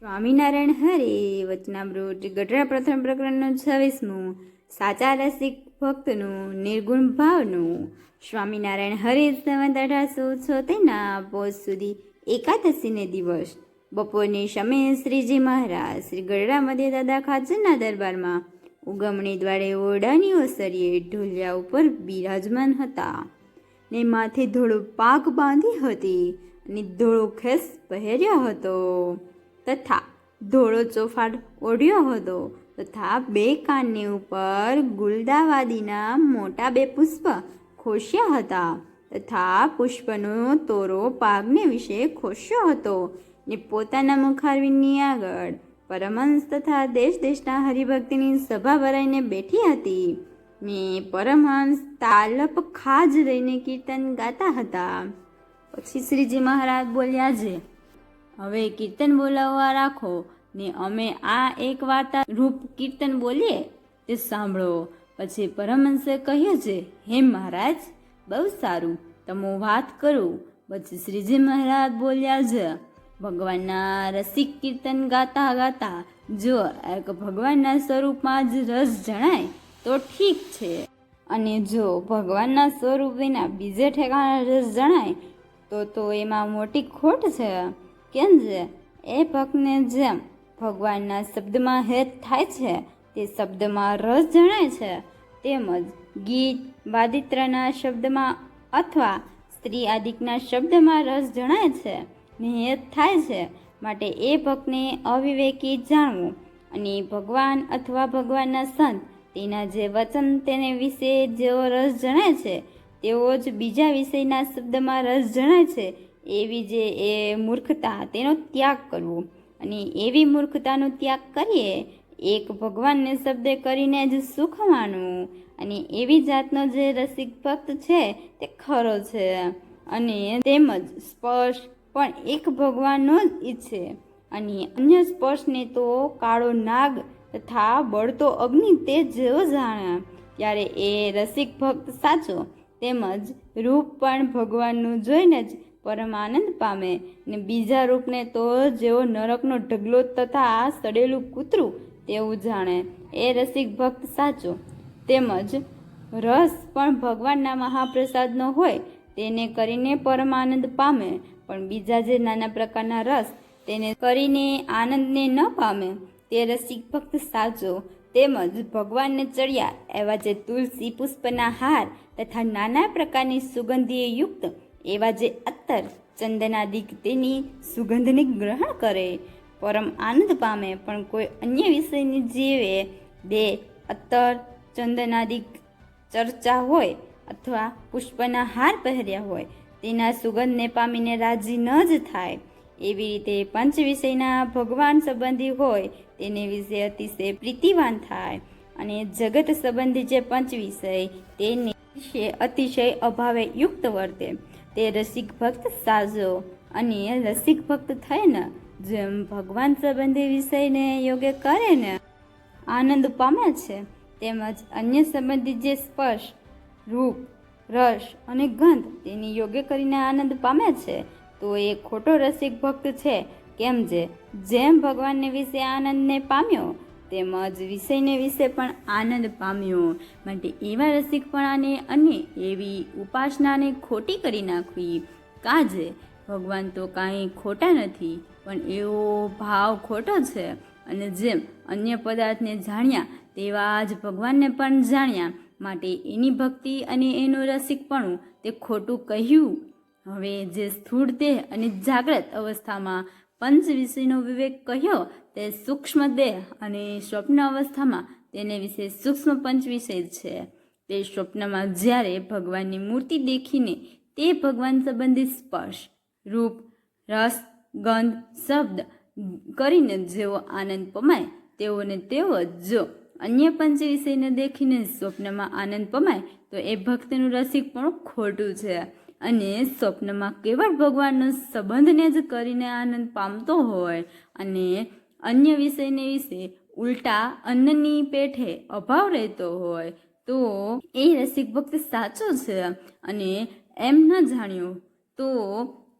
સ્વામિનારાયણ હરે, વચનામૃત, ગઢડા પ્રથમ પ્રકરણનું છવ્વીસમું, સાચા રસિક ભક્તનું નિર્ગુણ ભાવનું. સ્વામિનારાયણ હરે, સંવત અઢારસો છોતેરના પોસ સુધી એકાદશીને દિવસ. બપોરની સમયે શ્રીજી મહારાજ શ્રી ગઢડા મધ્ય દાદા ખાચરના દરબારમાં ઉગમણી દ્વારે ઓરડાની ઓસરીએ ઢોલિયા ઉપર બિરાજમાન હતા. ને માથે ધોળો પાક બાંધી હતી અને ધોળો ખેસ પહેર્યો હતો. તથા ધોળો ચોફાટ ઓઢ્યો હતો તથા બે કાનની ઉપર ગુલદાવાદીના મોટા બે પુષ્પ ખોશ્યા હતા તથા પુષ્પનો તોરો પાગને વિશે ખોશ્યો હતો ને પોતાના મુખારવીની આગળ પરમહંસ તથા દેશ દેશના હરિભક્તિની સભા ભરાઈને બેઠી હતી ને પરમહંસ તાલપ ખાજ લઈને કીર્તન ગાતા હતા. પછી શ્રીજી મહારાજ બોલ્યા છે હવે કીર્તન બોલાવવા રાખો ને અમે આ એક વાર્તા રૂપ કીર્તન બોલીએ તે સાંભળો. પછી પરમહંસે કહ્યું છે, હે મહારાજ, બહુ સારું, તમે વાત કરું. પછી શ્રીજી મહારાજ બોલ્યા છે, ભગવાનના રસિક કીર્તન ગાતા ગાતા જો એક ભગવાનના સ્વરૂપમાં જ રસ જણાય તો ઠીક છે. અને જો ભગવાનના સ્વરૂપ વિના બીજે ઠેકાણા રસ જણાય તો તો એમાં મોટી ખોટ છે. કેમ છે એ ભક્તને જેમ ભગવાનના શબ્દમાં હેત થાય છે, તે શબ્દમાં રસ જણાય છે, તેમજ ગીત, વાદિત્રના શબ્દમાં અથવા સ્ત્રી આદિકના શબ્દમાં રસ જણાય છે ને થાય છે, માટે એ ભક્તને અવિવેકી જાણવું અને ભગવાન અથવા ભગવાનના સંત તેના જે વચન તેને વિશે જેવો રસ જણાય છે, તેવો જ બીજા વિષયના શબ્દમાં રસ જણાય છે એવી જે એ મૂર્ખતા, તેનો ત્યાગ કરવો. અને એવી મૂર્ખતાનો ત્યાગ કરીએ, એક ભગવાનને શબ્દ કરીને જ સુખ માનવું અને એવી જાતનો જે રસિક ભક્ત છે, તે ખરો છે. અને તેમજ સ્પર્શ પણ એક ભગવાનનો જ ઈચ્છે. અને અન્ય સ્પર્શને તો કાળો નાગ તથા બળતો અગ્નિ તે જેવો જાણે. ત્યારે એ રસિક ભક્ત સાચો. તેમજ રૂપ પણ ભગવાનનું જોઈને જ પરમાનંદ પામે. ને બીજા રૂપને તો જેવો નરકનો ઢગલો તથા સડેલું કૂતરું તેવું જાણે. એ રસિક ભક્ત સાચો. તેમજ રસ પણ ભગવાનના મહાપ્રસાદનો હોય, તેને કરીને પરમાનંદ પામે. પણ બીજા જે નાના પ્રકારના રસ, તેને કરીને આનંદને ન પામે. તે રસિક ભક્ત સાચો. તેમજ ભગવાનને ચડ્યા એવા જે તુલસી પુષ્પના હાર તથા નાના પ્રકારની સુગંધીય યુક્ત એવા જે અત્તર ચંદનાદિક તેની સુગંધને ગ્રહણ કરે. પરમ આનંદ પામે, પણ કોઈ અન્ય વિષયની જીવે. બે અત્તર ચંદનાદિક ચર્ચા હોય અથવા પુષ્પના હાર પહેર્યા હોય, તેના સુગંધને પામીને રાજી ન જ થાય. એવી રીતે પંચ વિષયના ભગવાન સંબંધી હોય, તેને વિશે અતિશય પ્રીતિવાન થાય. અને જગત સંબંધી જે પંચ વિષય, તેને વિશે અતિશય અભાવે યુક્ત વર્તે. તે રસિક ભક્ત સાજો. અને રસિક ભક્ત થાય ને જેમ ભગવાન સંબંધી વિષયને યોગ્ય કરે ને આનંદ પામે છે, તેમજ અન્ય સંબંધિત જે સ્પર્શ, રૂપ, રસ અને ગંધ તેની યોગ્ય કરીને આનંદ પામે છે, તો એ ખોટો રસિક ભક્ત છે, કેમ જે, જેમ ભગવાનને વિશે આનંદને પામ્યો તેમજ વિષયને વિશે પણ આનંદ પામ્યો. માટે એવા રસિકપણાને અને એવી ઉપાસનાને ખોટી કરી નાખવી. કાજે, ભગવાન તો કાંઈ ખોટા નથી, પણ એવો ભાવ ખોટો છે. અને જેમ અન્ય પદાર્થને જાણ્યા, તેવા જ ભગવાનને પણ જાણ્યા. માટે એની ભક્તિ અને એનું રસિકપણું તે ખોટું કહ્યું. હવે જે સ્થૂળ દેહ અને જાગ્રત અવસ્થામાં પંચ વિષયનો વિવેક કહ્યો તે સૂક્ષ્મ દેહ અને સ્વપ્ન અવસ્થામાં તેને વિશે સૂક્ષ્મ પંચ વિષય છે. તે સ્વપ્નમાં જ્યારે ભગવાનની મૂર્તિ દેખીને તે ભગવાન સંબંધિત સ્પર્શ, રૂપ, રસ, ગંધ, શબ્દ કરીને જેવો આનંદ પમાય તેઓને જ જો અન્ય પંચ વિષયને દેખીને સ્વપ્નમાં આનંદ પમાય, તો એ ભક્તનું રસિક પણ ખોટું છે. અને સ્વપ્નમાં કેવળ ભગવાનનો સંબંધને જ કરીને આનંદ પામતો હોય અને અન્ય વિષયને વિશે ઉલટા અન્નની પેઠે અભાવ રહેતો હોય તો એ રસિક ભક્ત સાચો છે અને એમ ન જાણ્યું તો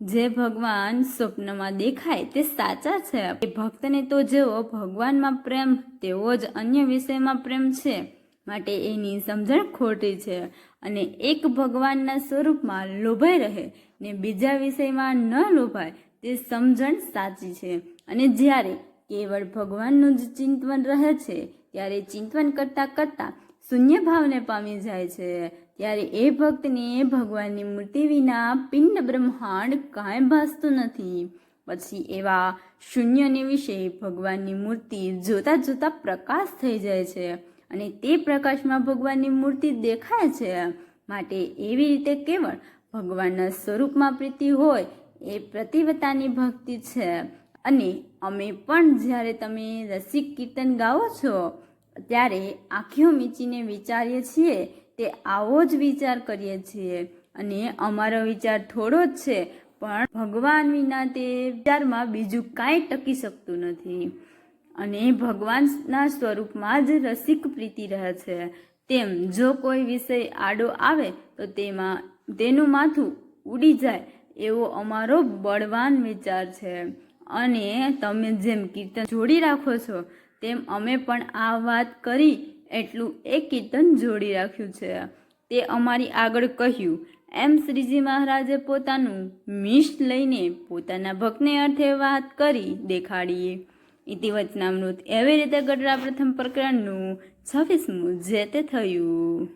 જે ભગવાન સ્વપ્નમાં દેખાય તે સાચા છે. એ ભક્તને તો જેવો ભગવાનમાં પ્રેમ, તેવો જ અન્ય વિષયમાં પ્રેમ છે. માટે એની સમજણ ખોટી છે અને એક ભગવાનના સ્વરૂપમાં લોભાઈ રહે ને બીજા વિષયમાં ન લોભાય તે સમજણ સાચી છે. અને જ્યારે કેવળ ભગવાનનું જ ચિંતન રહે છે, ત્યારે ચિંતન કરતાં કરતાં શૂન્ય ભાવને પામી જાય છે. ત્યારે એ ભક્તને ભગવાનની મૂર્તિ વિના પિંડ બ્રહ્માંડ કાંઈ ભાસતું નથી. પછી એવા શૂન્યને વિશે ભગવાનની મૂર્તિ જોતા જોતા પ્રકાશ થઈ જાય છે અને તે પ્રકાશમાં ભગવાનની મૂર્તિ દેખાય છે. માટે એવી રીતે કેવળ ભગવાનના સ્વરૂપમાં પ્રીતિ હોય એ પ્રતિવતાની ભક્તિ છે. અને અમે પણ જ્યારે તમે રસિક કીર્તન ગાઓ છો, ત્યારે આંખીઓ મીચીને વિચારીએ છીએ તે આવો જ વિચાર કરીએ છીએ. અને અમારો વિચાર થોડો જ છે, પણ ભગવાન વિના તે વિચારમાં બીજું કાંઈ ટકી શકતું નથી. અને ભગવાનના સ્વરૂપમાં જ રસિક પ્રીતિ રહે છે. તેમ જો કોઈ વિષય આડો આવે, તો તેમાં તેનું માથું ઉડી જાય એવો અમારો બળવાન વિચાર છે. અને તમે જેમ કીર્તન જોડી રાખો છો, તેમ અમે પણ આ વાત કરી એટલું એ કીર્તન જોડી રાખ્યું છે. તે અમારી આગળ કહ્યું, એમ શ્રીજી મહારાજે પોતાનું મિશ લઈને પોતાના ભક્તને અર્થે વાત કરી દેખાડીએ. ઇતિવચનામૃત એવી રીતે ગઢડા પ્રથમ પ્રકરણનું છવ્વીસમું જે તે થયું.